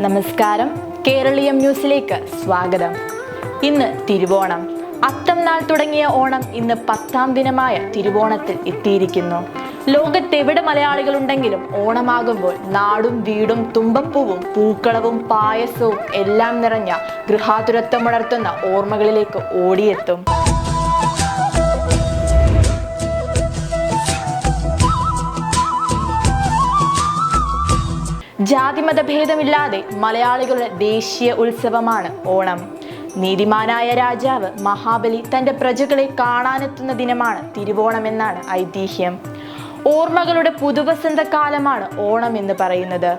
നമസ്കാരം. കേരളീയം ന്യൂസിലേക്ക് സ്വാഗതം. ഇന്ന് തിരുവോണം. അത്തം നാൾ തുടങ്ങിയ ഓണം ഇന്ന് പത്താം ദിനമായ തിരുവോണത്തിൽ എത്തിയിരിക്കുന്നു. ലോകത്തെവിടെ മലയാളികളുണ്ടെങ്കിലും ഓണമാകുമ്പോൾ നാടും വീടും തുമ്പപ്പൂവും പൂക്കളവും പായസവും എല്ലാം നിറഞ്ഞ ഗൃഹാതുരത്വം ഉണർത്തുന്ന ഓർമ്മകളിലേക്ക് ഓടിയെത്തും. ജാതിമത ഭേദമില്ലാതെ മലയാളികളുടെ ദേശീയ ഉത്സവമാണ് ഓണം. നീതിമാനായ രാജാവ് മഹാബലി തന്റെ പ്രജകളെ കാണാനെത്തുന്ന ദിനമാണ് തിരുവോണമെന്നാണ് ഐതിഹ്യം. ഓർമ്മകളുടെ പുതുവസന്ത കാലമാണ് ഓണം എന്ന് പറയുന്നത്.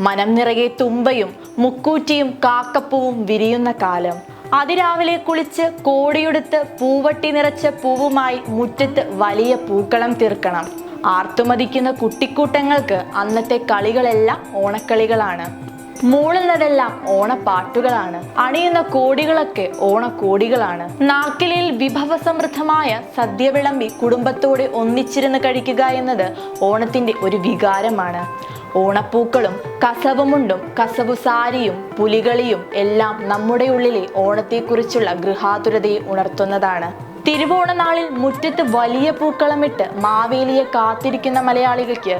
മനം നിറയെ തുമ്പയും മുക്കൂറ്റിയും കാക്കപ്പൂവും വിരിയുന്ന കാലം. അതിരാവിലെ കുളിച്ച് കോടിയെടുത്ത് പൂവട്ടി നിറച്ച പൂവുമായി മുറ്റത്ത് വലിയ പൂക്കളം തീർക്കണം. ആർത്തുമതിക്കുന്ന കുട്ടിക്കൂട്ടങ്ങൾക്ക് അന്നത്തെ കളികളെല്ലാം ഓണക്കളികളാണ്. മൂളുന്നതെല്ലാം ഓണപ്പാട്ടുകളാണ്. അണിയുന്ന കോടികളൊക്കെ ഓണക്കോടികളാണ്. നാക്കിലിൽ വിഭവസമൃദ്ധമായ സദ്യ വിളമ്പി കുടുംബത്തോടെ ഒന്നിച്ചിരുന്ന് കഴിക്കുക എന്നത് ഓണത്തിന്റെ ഒരു വികാരമാണ്. ഓണപ്പൂക്കളും കസവുമുണ്ടും കസവു സാരിയും പുലികളിയും എല്ലാം നമ്മുടെ ഉള്ളിലെ ഓണത്തെക്കുറിച്ചുള്ള ഗൃഹാതുരതയെ ഉണർത്തുന്നതാണ്. തിരുവോണ നാളിൽ മുറ്റത്ത് വലിയ പൂക്കളമിട്ട് മാവേലിയെ കാത്തിരിക്കുന്ന മലയാളികൾക്ക്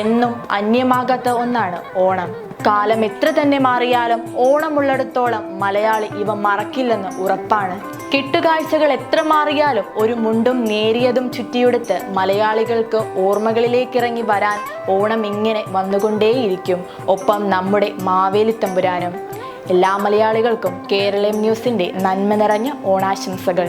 എന്നും അന്യമാകാത്ത ഒന്നാണ് ഓണം. കാലം എത്ര തന്നെ മാറിയാലും ഓണമുള്ളിടത്തോളം മലയാളി ഇവ മറക്കില്ലെന്ന് ഉറപ്പാണ്. കെട്ടുകാഴ്ചകൾ എത്ര മാറിയാലും ഒരു മുണ്ടും നേരിയതും ചുറ്റിയെടുത്ത് മലയാളികൾക്ക് ഓർമ്മകളിലേക്കിറങ്ങി വരാൻ ഓണം ഇങ്ങനെ വന്നുകൊണ്ടേയിരിക്കും. ഒപ്പം നമ്മുടെ മാവേലി തമ്പുരാനും. എല്ലാ മലയാളികൾക്കും കേരളം ന്യൂസിന്റെ നന്മ നിറഞ്ഞ ഓണാശംസകൾ.